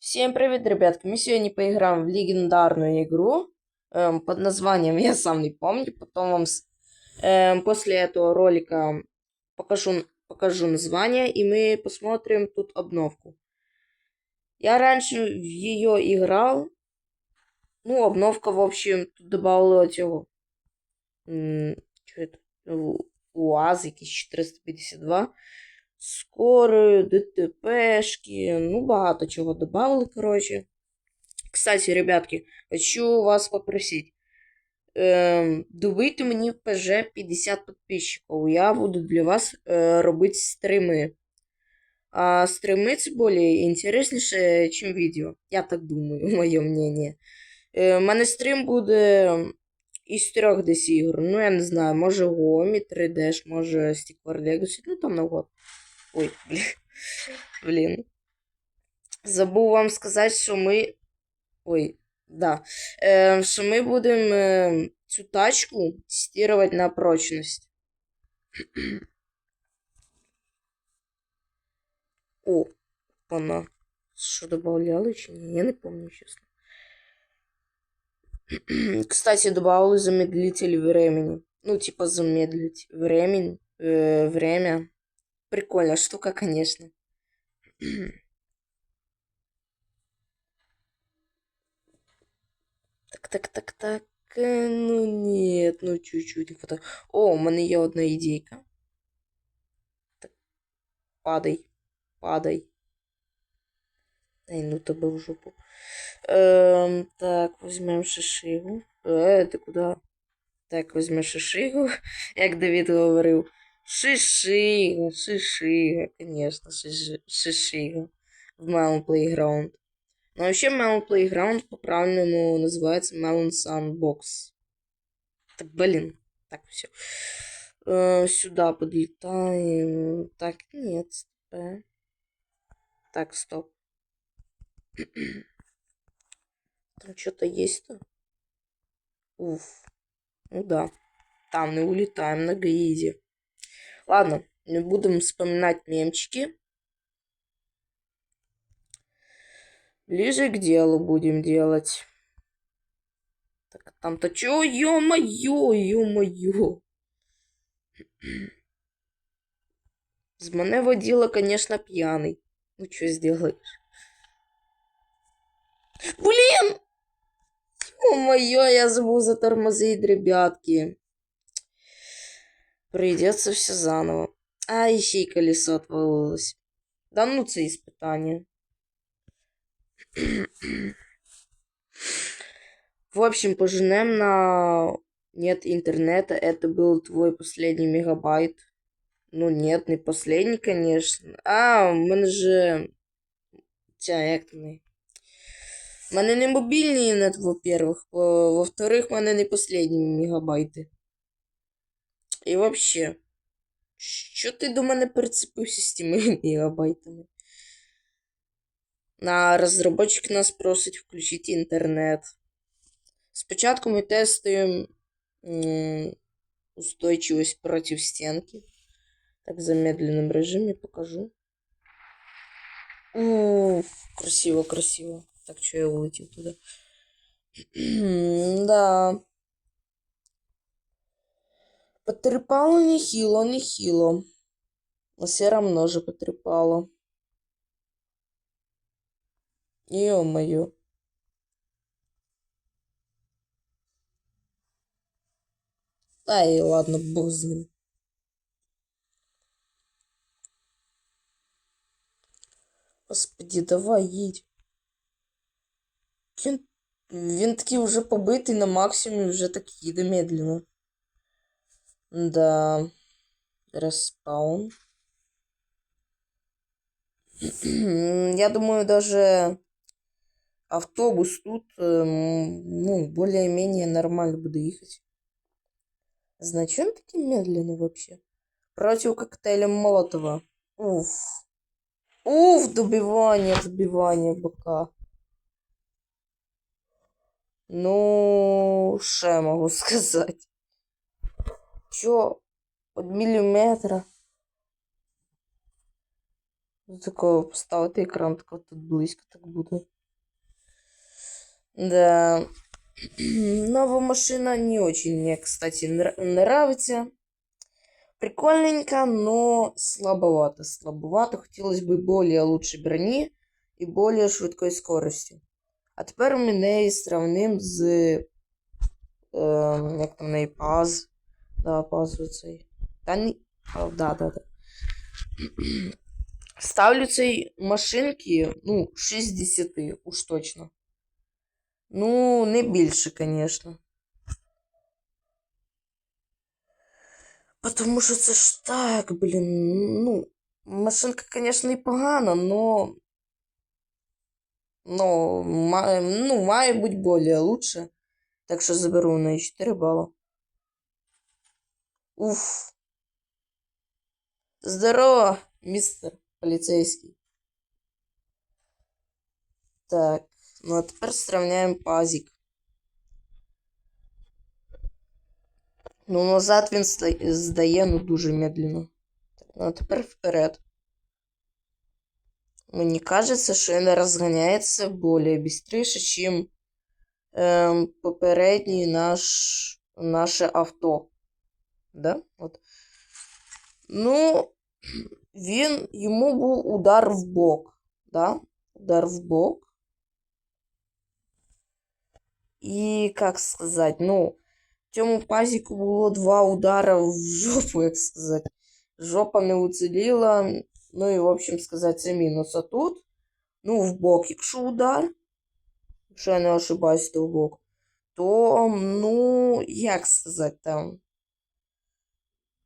Всем привет, ребятки! Мы сегодня поиграем в легендарную игру эм, под названием я сам не помню. Потом вам эм, после этого ролика покажу, покажу название и мы посмотрим тут обновку. Я раньше в ее играл. Ну, обновка, в общем, тут добавила цього. Что это? УАЗ якийсь 452. Скорою, ДТПшки, ну, багато чого добавили, короче. Кстати, ребятки, хочу вас попросить. Ем, добийте мені ПЖ 50 підписчиків. Я буду для вас е, робити стріми. А стріми це більш інтересніше, ніж відео. Я так думаю, моє мнение. Е, У мене стрім буде із трьох десь ігор. Ну, я не знаю, може Гомі, 3D, може Stickler Legacy, ну там навгод. Ой, блін. Блін. Забув вам сказати, що ми. Ой, да. Е, що ми будемо е, цю тачку тестувати на прочність. О, вона. Що добавляли чи ні? Я не пам'ятаю, чесно. Кстати, добавили замедлитель времени. Ну, типа замедлить времени, э, время. Прикольная штука, конечно. Так, так, так, так. е, Ну нет, ну чуть-чуть не хватает. О, у мене є одна ідейка. Так. Падай. Падай. Ай, ну тебе в жопу. Ем, так, візьмемо шишигу. Е, ти куди? Так, візьмемо шишигу, як Давід говорив. Шишига, шишига, конечно, шиши- шишига. В Melon Playground. Ну, вообще Melon Playground по-правильному называется Melon Sandbox. Так, блин. Так, все. сюда подлетаем. Так, нет. стоп. Так, стоп. Там что-то есть-то? Уф. Ну да. Там не улетаем на гризе. Ладно, не будем вспоминать мемчики. Ближе к делу будем делать. Так, там-то чё? Ё-моё, ё-моё. З мене водила, конечно, пьяный. Ну, что сделаешь? Блин! Ё-моё, я забыл затормозить, ребятки. Придется все заново. А, еще и колесо отвалилось. Да ну це испытание. В общем, поженем на... Нет интернета, это был твой последний мегабайт. Ну нет, не последний, конечно. А, у мене же... Ця, як там неї? У мене не мобільний нет, во-первых. Во- Во-вторых, у мене не последні мегабайти. І вообще, що ти до мене прицепився з тими мегабайтами? На розробочик нас просить включити інтернет. Спочатку ми тестуємо устойчивость проти стенки. Так, в замедленном режиме покажу. Уф, красиво, красиво. Так, что я улетел туда? да. Потрепало нехило, нехило. Но все равно же потрепало. Ё-моё. Да и ладно, бог с ним. Господи, давай їдь. Він, він такий вже побитий на максимумі, вже так їде медленно. Да. Респаун. Я думаю, даже автобус тут, эм, ну, более-менее нормально буду ехать. Зачем таким медленно вообще? Против коктейля Молотова. Уф. Уф, добивание, добивание быка. Ну, что я могу сказать? Чё, от миллиметра? Такого поставити екран, тако тут близько так буде. Да. Новая машина не очень мне, кстати, нра- нравится. Прикольненько, но слабовато. Слабовато. Хотелось бы более лучшей брони и более швидкої скорості. А тепер ми неї сравним з. Е, як там неї паз. Да, паз оцей. Та ні. А, да, да, да. Ставлю цей машинки, ну, 6 з 10, уж точно. Ну, не більше, конечно. Потому що це ж так, блін. Ну, машинка, конечно, і погана, но. Но, ма- ну, має бути более лучше. Так що заберу на 4 бала. Уф. Здорово, містер поліцейський. Так, ну а тепер сравняємо пазик. Ну, назад він здає, ну, дуже медленно. Так, ну а тепер вперед. Мені кажеться, що він розганяється більше бістріше, чим ем, попередній наш, наше авто. Да? От. Ну, він, йому був удар в бок. Да? Удар в бок. І, як сказати, ну, цьому пазіку було два удара в жопу, як сказати. Жопа не уціліла. Ну і, в общем сказати, це мінус. А тут, ну, в бок, якщо удар, якщо я не ошибаюсь, то в бок, то, ну, як сказати там.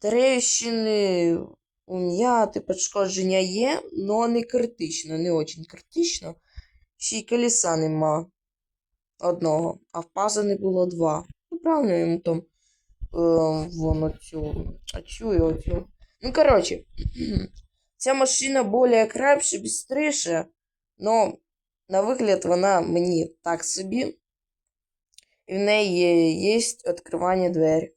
Трещини, ум'яти, пошкодження є, но не критично, не очень критично. Ще й колеса нема одного, а в паза не було два. Ну, правильно йому там е, вон оцю, оцю і оцю. Ну, коротше, ця машина більш крепша, бістріша, но на вигляд вона мені так собі. І в неї є відкривання двері.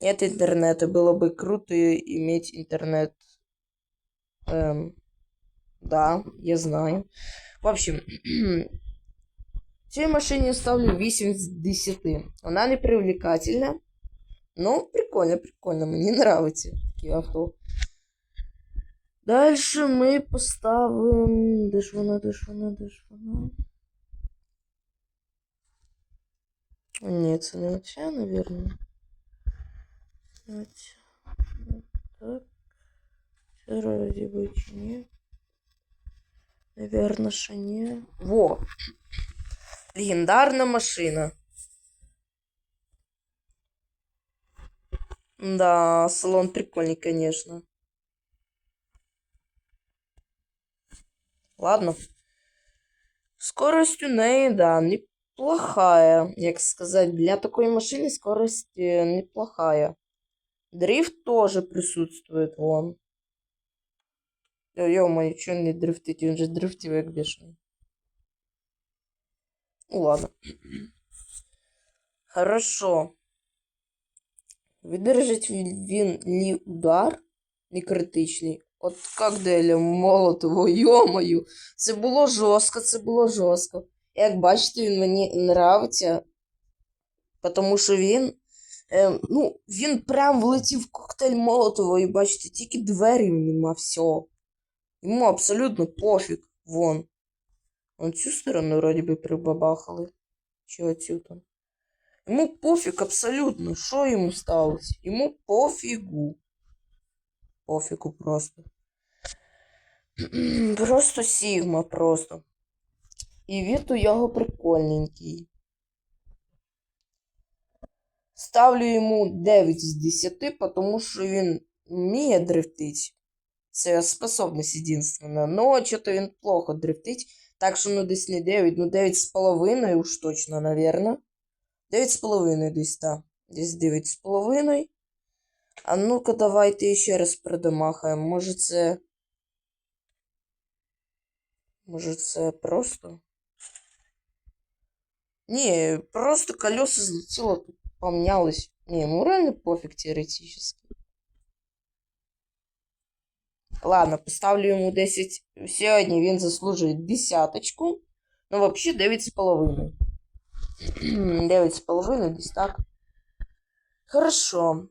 Нет интернета. Было бы круто иметь интернет. Эм, да, я знаю. В общем, цій машині ставлю 8 з 10. Вона не привлекательна. Но прикольно, прикольно. Мені нравиться такі авто. Дальше ми поставимо. Де ж вона, де ж вона, де ж вона? Ні, це не оця, наверное. Вот. Вот так. Це вроде бы чи ні. Наверно, що ні. Во! Легендарна машина. Да, салон прикольный, конечно. Ладно. Скорость у неї, да, неплохая. Як сказать, для такой машины скорость э, неплохая. Дрифт тоже присутствует вон. Ё-моё, чё он не дрифтить? Он же дрифтил як бешеный. Ну ладно. Хорошо. Видержить він лі удар не критичний. От як Деля Молотово, йомою. Це було жорстко, це було жорстко. Як бачите, він мені нравиться. Тому що він. Е, ну, він прям влетів в коктейль Молотова, і бачите, тільки двері нема, все. Йому абсолютно пофіг. Вон. Он цю сторону вроді би прибабахали. Чи оцю там. Йому пофіг абсолютно. Що йому сталося? Йому пофігу. Пофігу просто. просто Сігма, просто. І від у його прикольненький. Ставлю йому 9 з 10, тому що він вміє дрифтить. Це способність єдинственна. Но що-то він плохо дрифтить. Так що ну десь не 9, ну 9 з половиною уж точно, наверное. 9 з половиною десь, так. Десь 9 з половиною. А ну-ка, давайте ще раз продамахаємо. Може це. Може це просто. Ні, просто колеса злетіло, тут помнялось. Не, ему реально пофиг теоретически. Ладно, поставлю йому 10. Сьогодні він заслужує десяточку. Ну, взагалі 9,5. 9,5, десь так. Хорошо.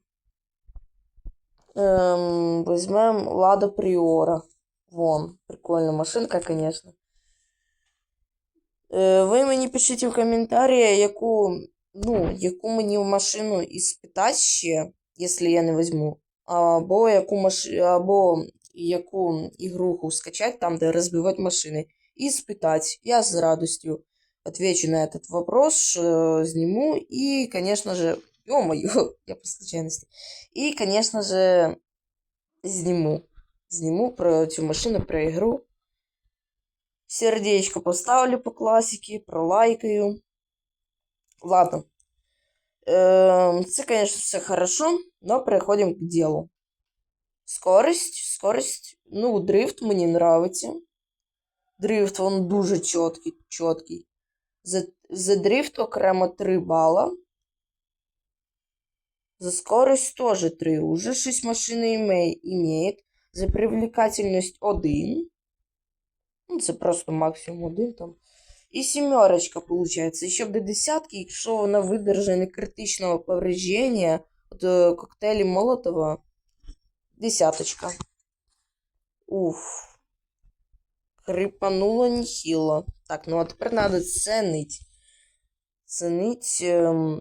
Ем, візьмем Лада Пріора. Вон, прикольна машинка, конечно. Е, ви мені пишіть в коментарі, яку, ну, яку мені машину іспитати ще, якщо я не візьму. Або яку маш... або яку ігруху скачать, там, де розбивати машини. І спитати. Я з радостью отвечу на этот вопрос, э, сниму и, конечно же, ё-моё, я по случайности. И, конечно же, сниму. Сниму про эту машину, про игру. Сердечко поставлю по классике, пролайкаю. Ладно. Це, конечно, все хорошо, но переходим к делу. Скорость, скорость, ну, дрифт мені нравиться. Дрифт, він дуже чіткий, чіткий. За, за дрифт окремо 3 бала. За скорость тоже 3. Уже 6 машин имеет. За привлекательность 1. Ну, це просто максимум 1 там. І сімерочка, получается. Ще до десятки, якщо вона видержає не критичного повреждення от е, коктейлі Молотова. Десяточка. Уф. Крипануло нехило. Так, ну а тепер надо ценить. Ценить. Эм...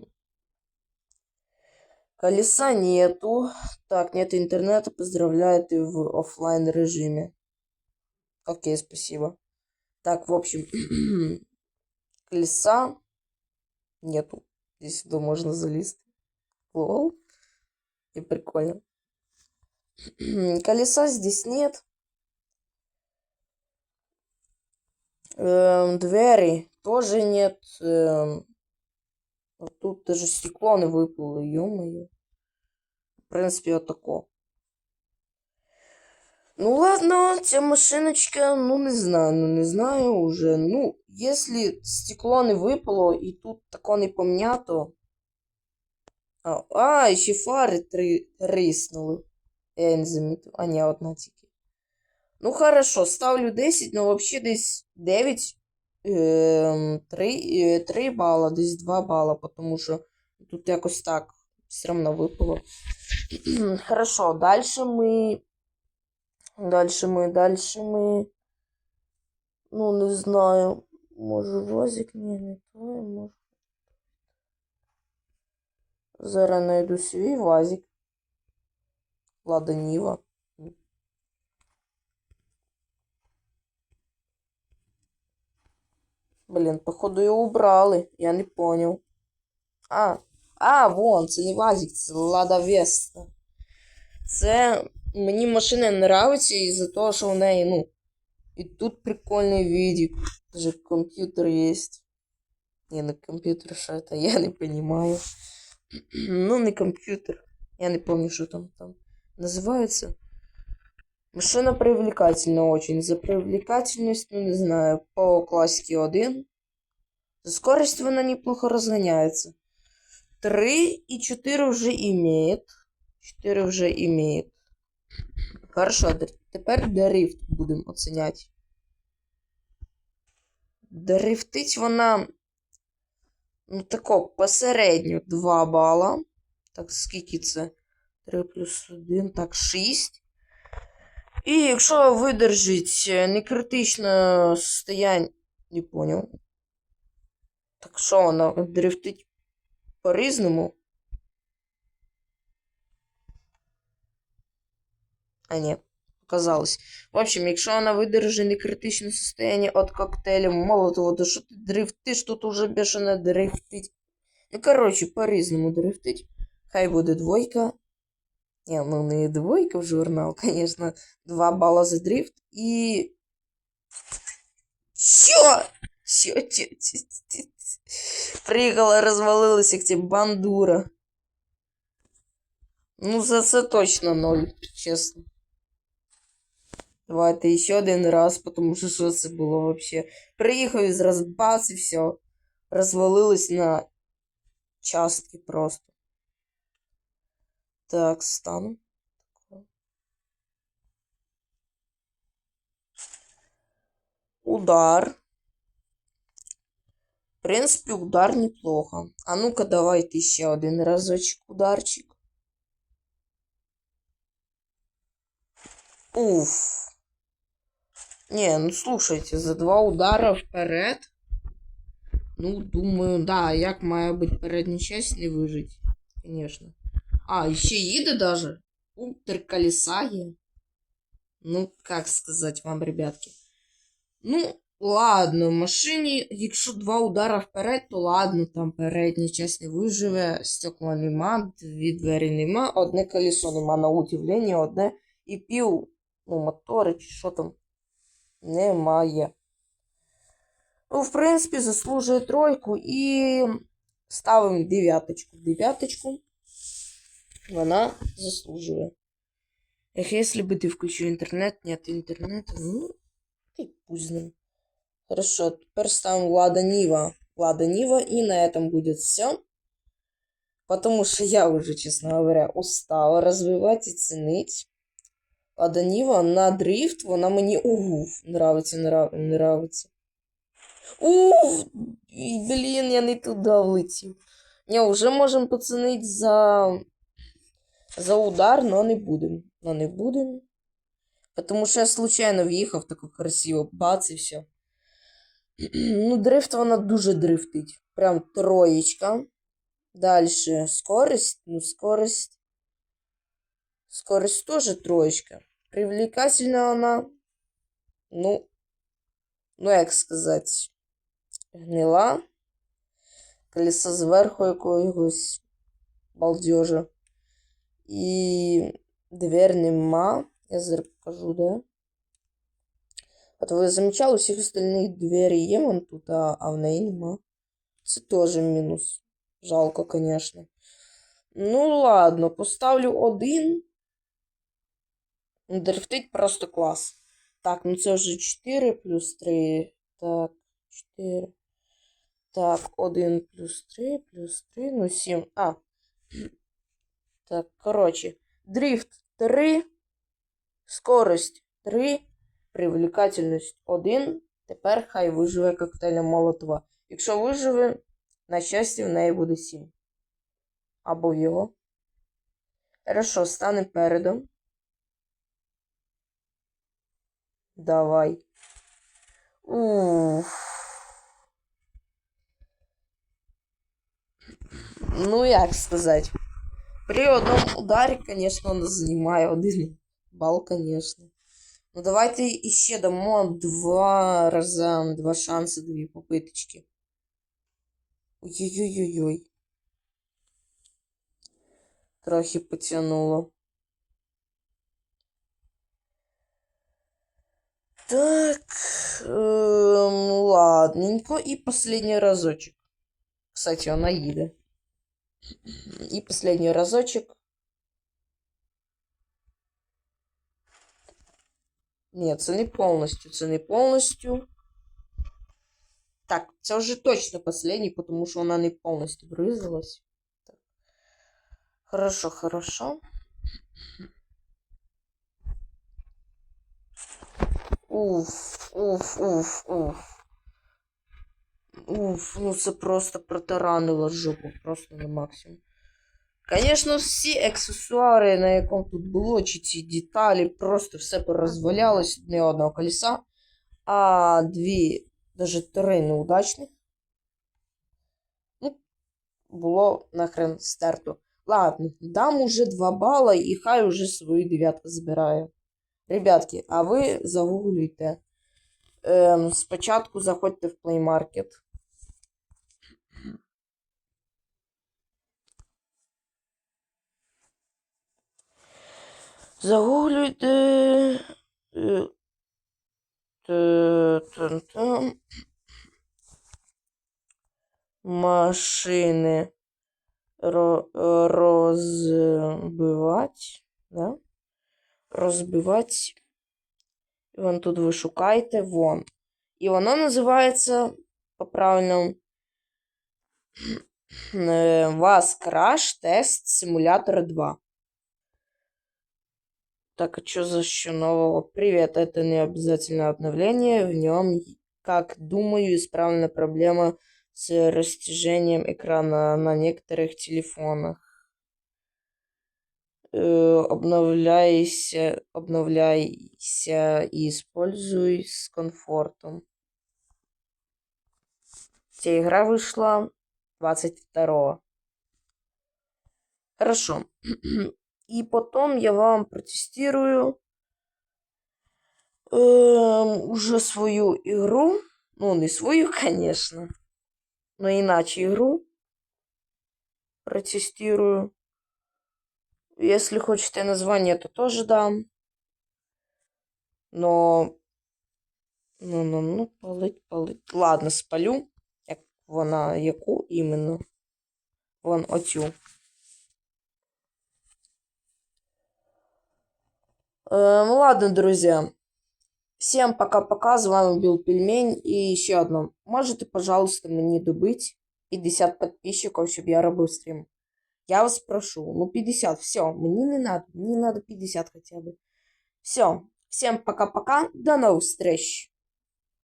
Колеса нету. Так, нет интернета. Поздравляю, ты в оффлайн режиме. Окей, спасибо. Так, в общем, колеса нету. Здесь сюда можно залезть. Лол. И прикольно. Колеса здесь нет. Эм, двери тоже нет. Эм, вот тут даже стекло не выплыло, ё-моё. В принципе, вот тако. Ну ладно, ця машиночка, ну не знаю, ну не знаю уже. Ну, если стекло не випало і тут тако не помнято. А, а ще фари три риснули. Я не замітив. А, ні, одна тільки. Ну, хорошо, ставлю 10, но вообще десь 9, е, 3, 3 бала, десь 2 бала, потому що тут якось так все равно випало. Хорошо, дальше ми. Дальше ми, дальше ми. Ну, не знаю. Може, возик ні, не той, може. Зараз знайду свій вазик. Лада Ніва. Блін, походу його убрали. Я не понял. А, а, вон, це не Вазик, це Лада Веста. Це мені машина нравиться із-за того, що в неї, ну. І тут прикольний видик. Даже комп'ютер є. Не, не комп'ютер, що это, я не понимаю. ну, не комп'ютер. Я не помню, що там там називається. Машина привлекательна очень. За привлекательность, ну не знаю, по классике 1. За скорость вона неплохо разгоняется. 3 и 4 уже имеет. 4 уже имеет. Хорошо, тепер дрифт будемо оценяти. Дрифтить вона. Ну, тако, посередньо 2 бала. Так, скільки це? 3 плюс 1, так, 6. І якщо видержить е, некритичне состояние, не понял. Так що вона дрифтить по-різному? А ні, показалось. В общем, якщо вона видержить некритичне состояние от коктейля молотого, то що ти дрифтиш, тут уже бешено дрифтить. Ну, коротше, по-різному дрифтить. Хай буде двойка. Не, ну не двойка в журнал, конечно. Два балла за дрифт и... Чё? Чё, чё, чё, чё, чё? Приїхала, розвалилася, як ці бандура. Ну, за це точно ноль, чесно. Давайте ще один раз, потому що що це було вообще. Приїхав і зразу бац і все. Розвалилось на частки просто. Так, стан. Удар. В принципі, удар неплохо. А ну-ка, давайте ще один разочек ударчик. Уф. Не, ну слушайте, за два удара вперед. Ну, думаю, да, як має бути передня часть не вижить. Конечно. А, і ще їде даже. У, три колеса є. Ну, как сказать вам, ребятки. Ну, ладно, в машині, якщо два удара вперед, то ладно, там передня часть не виживе, стекла нема, дві двері нема, одне колесо нема на удивлення, одне і пів, ну, мотори чи що там немає. Ну, в принципі, заслужує тройку і ставимо дев'яточку. Дев'яточку вона заслужує. Эх, если бы ты включил интернет, нет интернета, ну, ты пусть с ним. Хорошо, теперь ставим Лада Нива. Лада Нива, и на этом будет все. Потому что я уже, честно говоря, устала развивать и ценить. Лада Нива на дрифт, вона мені угуф. Нравиться, нрав... нравиться. Уф! Блін, я не туди влетів. Не, вже можемо поцінити за. За удар, но не будем. Но не будем. Потому що я случайно в'їхав тако красиво. Бац і все. Ну, дрифт вона дуже дрифтить. Прям троєчка. Дальше скорость. Ну, скорость. Скорость тоже троечка. Привлекательна вона. Ну, ну, як сказати, гнила. Колесо зверху якогось балдежа. І двері нема. Я зараз покажу, де. От ви замічали, у всіх остальних двері є вон тут, а в неї нема. Це теж мінус. Жалко, звісно. Ну, ладно, поставлю один. Дрифтить просто клас. Так, ну це вже 4 плюс 3. Так, 4. Так, 1 плюс 3, плюс 3, ну 7. А. Так, коротше. Дрифт 3. Скорость 3. Привлекательність 1. Тепер хай виживе коктейлем Молотова. Якщо виживе, на щастя, в неї буде 7. Або його. Хорошо, стане передом. Давай. Уф. Ну, як сказати. При одному ударі, конечно, он занимає один бал, конечно. Ну, давайте іще дамо два рази, два шанси, дві попиточки. Ой-ой-ой-ой. Трохи потянуло. Так, эм, ладненько. И последний разочек. Кстати, она їде. И последний разочек. Ні, це не повністю, це не повністю. Так, це вже точно последній, тому що вона не повністю вризалась. Так. Хорошо, хорошо. Уф, уф, уф, уф. Уф, ну це просто протаранило жопу, просто на максимум. Звісно, всі аксесуари, на якому тут було, чи ці деталі, просто все порозвалялось, не одного колеса, а дві, навіть три неудачних. Ну, було нахрен стерто. Ладно, дам уже 2 бала і хай уже свою дев'ятку збирає. Ребятки, а ви загуглюйте. Ем, спочатку заходьте в Play Market. Загуглюйте. е. Машини ро- розбивать. Да? Розбивать. Вон тут ви шукаєте вон. І воно називається по правильному е, вас Crash Test Simulator 2. Так, а что за что нового? Привет, это не обязательно обновление. В нем как думаю, исправлена проблема с растяжением экрана на некоторых телефонах. Э, обновляйся, обновляйся и используй с комфортом. Ця игра вышла 22 Хорошо. И потом я вам протестирую эм, уже свою игру. Ну, не свою, конечно. Но иначе игру. Протестирую. Если хочете название, то тоже дам. Но. Ну, ну, ну, палить, палить. Ладно, спалю. Як вона, яку іменно. Вон оцю. Ну ладно, друзья. Всем пока-пока. З вами был Пельмень. І ще одно. Можете, пожалуйста, мені добити 50 подписчиков, щоб я робив стрім. Я вас прошу. Ну, 50, все. мне не надо. мне надо 50 хотя бы. Все. Всем пока-пока. До новых встреч.